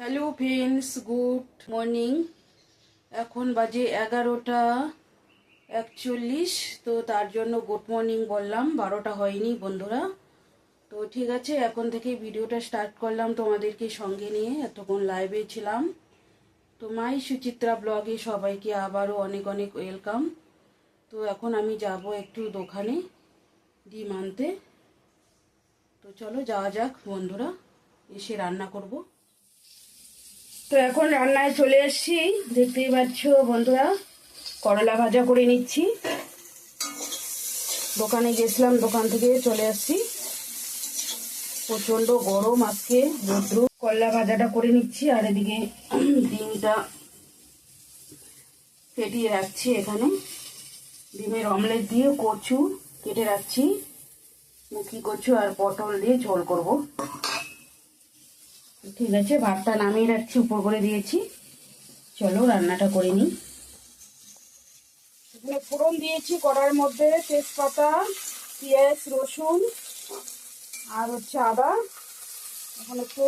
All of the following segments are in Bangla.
Hello friends, good morning. এখন বাজে এগারোটা একচল্লিশ, তো তার জন্য গুড মর্নিং বললাম। বারোটা হয়নি বন্ধুরা। তো ঠিক আছে, এখন থেকে ভিডিওটা স্টার্ট করলাম তোমাদেরকে সঙ্গে নিয়ে। এতক্ষণ লাইভে ছিলাম। তো মাই সুচিত্রা ব্লগে সবাইকে আবারও অনেক অনেক ওয়েলকাম তো এখন আমি যাব একটু দোকানে ডিম আনতে। তো চলো যাওয়া যাক বন্ধুরা, এসে রান্না করব। তো এখন রান্নায় চলে এসেছি। দেখতেই পাচ্ছ বন্ধুরা, করলা ভাজা করে নিচ্ছি। দোকানে গেছিলাম, দোকান থেকে চলে আসছি। প্রচণ্ড গরম আজকে, রৌদ্র। করলা ভাজাটা করে নিচ্ছি, আর এদিকে ডিমটা ফেটিয়ে রাখছি এখানে। ডিমের অমলেট দিয়ে কচু কেটে রাখছি। মুখি কচু আর পটল দিয়ে ঝোল করব। ঠিক আছে, ভাতটা নামিয়ে রাখছি, উপর করে দিয়েছি। চলো, রান্নাটা করে নিই। এখানে ফোড়ন দিয়েছি কড়ার মধ্যে, তেজপাতা, পেঁয়াজ, রসুন, আর হচ্ছে আদা। এখন একটু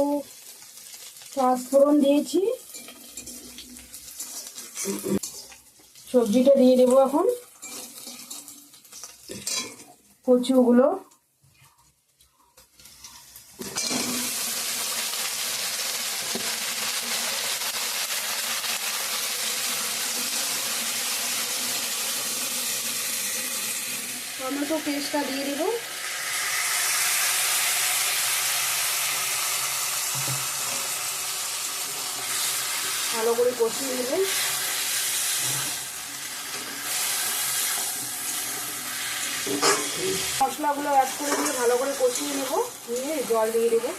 পাঁচ ফোড়ন দিয়েছি। সবজিটা দিয়ে দেবো এখন। কচুগুলো। টমেটো পেস্টটা দিয়ে দেবো। ভালো করে কষিয়ে নেবে। মশলাগুলো অ্যাড করে দিয়ে ভালো করে কষিয়ে নেব। নিয়ে জল দিয়ে দেবো।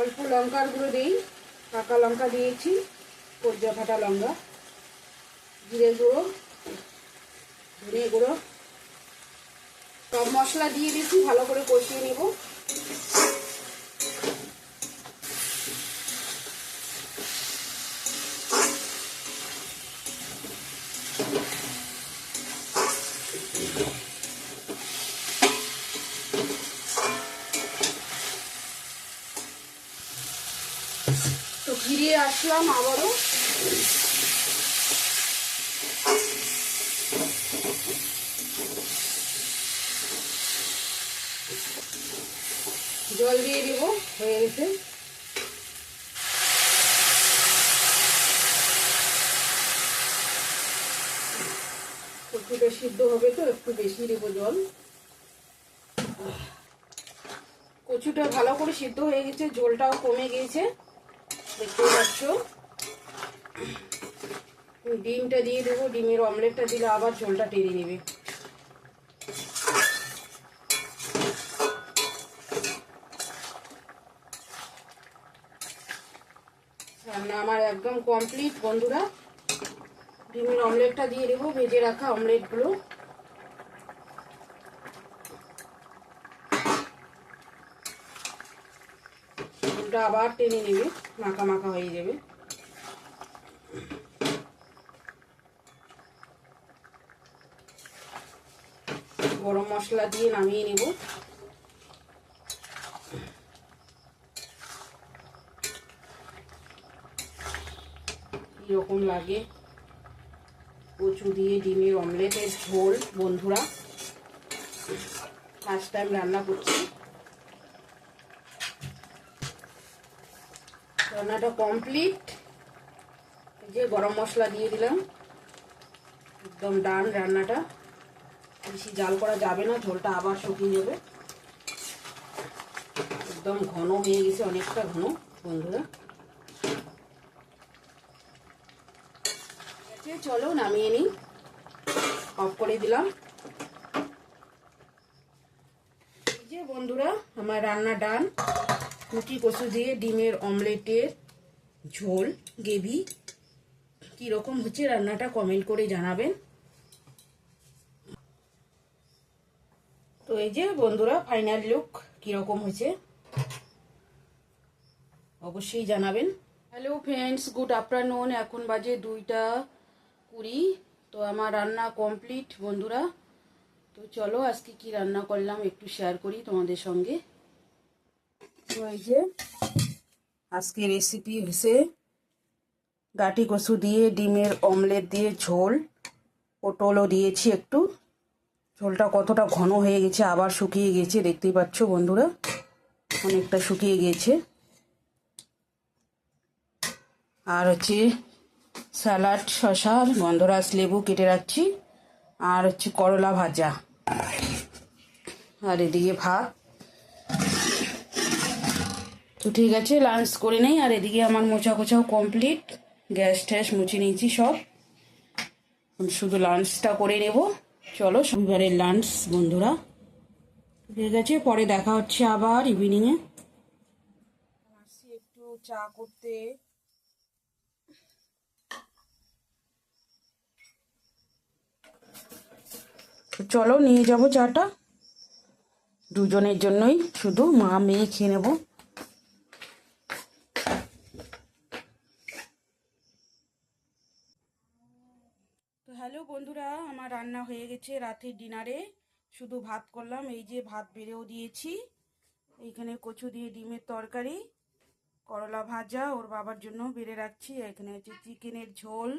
অল্প লঙ্কার গুঁড়ো দিই। পাকা লঙ্কা দিয়েছি। কর্জা ফাটা লঙ্কা। জিরে গুঁড়ো। ধনে গুঁড়ো। সব মশলা দিয়ে দিয়েছি ভালো করে কষিয়ে নেব। তো ফিরে আসলাম আবারও। জল দিয়ে দেব, হয়ে গেছে। কচুটা সিদ্ধ হবে তো, একটু বেশি দেবো জল। কচুটা ভালো করে সিদ্ধ হয়ে গেছে, জলটাও কমে গিয়েছে। দেখতে পাচ্ছ। ডিমটা দিয়ে দেবো, ডিমের অমলেটটা দিলে আবার ঝোলটা টেনে নেবে। আমার একদম কমপ্লিট বন্ধুরা। ডিমের অমলেটটা দিয়ে দেবো, ভেজে রাখা অমলেটগুলো ঝোলটা আবার টেনে নেবে, মাখা মাখা হয়ে যাবে। গরম মশলা দিয়ে নামিয়ে নেব। কীরকম লাগে। কচু দিয়ে ডিমের অমলেটের ঝোল, বন্ধুরা। ফার্স্ট টাইম রান্না করছি। রান্নাটা কমপ্লিট যে গরম মশলা দিয়ে দিলাম। একদম ডান রান্নাটা। বেশি জাল করা যাবে না, ঝোলটা আবার শুকিয়ে যাবে। একদম ঘন হয়ে গেছে, অনেকটা ঘন, বন্ধুরা। চলো, নামিয়ে নিই। অফ করে দিলাম। যে বন্ধুরা, আমার রান্না ডান। কুটি কচু দিয়ে ডিমের অমলেটের ঝোল গেভি কীরকম হচ্ছে রান্নাটা কমেন্ট করে জানাবেন। তো এই যে বন্ধুরা ফাইনাল লুক কীরকম হয়েছে? অবশ্যই জানাবেন। হ্যালো ফ্রেন্ডস গুড আফটারনুন এখন বাজে দুইটা। কুড়ি তো আমার রান্না কমপ্লিট বন্ধুরা। তো চলো, আজকে কি রান্না করলাম একটু শেয়ার করি তোমাদের সঙ্গে। তো এই যে, আজকে রেসিপি হয়েছে গাটি কচু দিয়ে, ডিমের অমলেট দিয়ে ঝোল, পটলও দিয়েছি একটু। ঝোলটা কতটা ঘন হয়ে গেছে, আবার শুকিয়ে গেছে, দেখতেই পাচ্ছ বন্ধুরা। অনেকটা শুকিয়ে গেছে। আর হচ্ছে স্যালাড শশা গন্ধরাজ লেবু কেটে রাখছি। আর হচ্ছে করলা ভাজা। আর এদিকে ভাত। তো ঠিক আছে লাঞ্চ করে নেই। আর এদিকে আমার মোচা কোচাও কমপ্লিট গ্যাস ট্যাস মুছে নিয়েছি সব। শুধু লাঞ্চটা করে নেব। চলো, শনিবারের লাঞ্চ বন্ধুরা। ঠিক আছে, পরে দেখা হচ্ছে আবার ইভিনিংয়ে একটু চা করতে। তো চলো নিয়ে যাব চাটা। দুজনের জন্যই শুধু মা, মেয়ে খেয়ে নেব। তো হ্যালো বন্ধুরা, আমার রান্না হয়ে গেছে রাতের ডিনারে। শুধু ভাত করলাম, এই যে ভাত বেড়েও দিয়েছি। এইখানে কচু দিয়ে ডিমের তরকারি, করলা ভাজা, ওর বাবার জন্য বেড়ে রাখছি। এখানে হচ্ছে চিকেনের ঝোল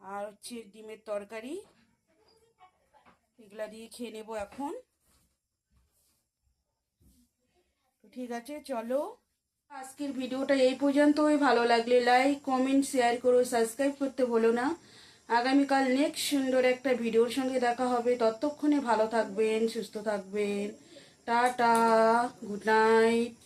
আর হচ্ছে ডিমের তরকারি। এগুলা দিয়ে খেয়ে নেব এখন। ঠিক আছে, চলো। আজকের ভিডিওটা এই পর্যন্তই। ভালো লাগলে লাইক কমেন্ট শেয়ার করো সাবস্ক্রাইব করতে ভুলো না। আগামীকাল নেক্সট সুন্দর একটা ভিডিওর সঙ্গে দেখা হবে। ততক্ষণে ভালো থাকবেন, সুস্থ থাকবেন। Tata good night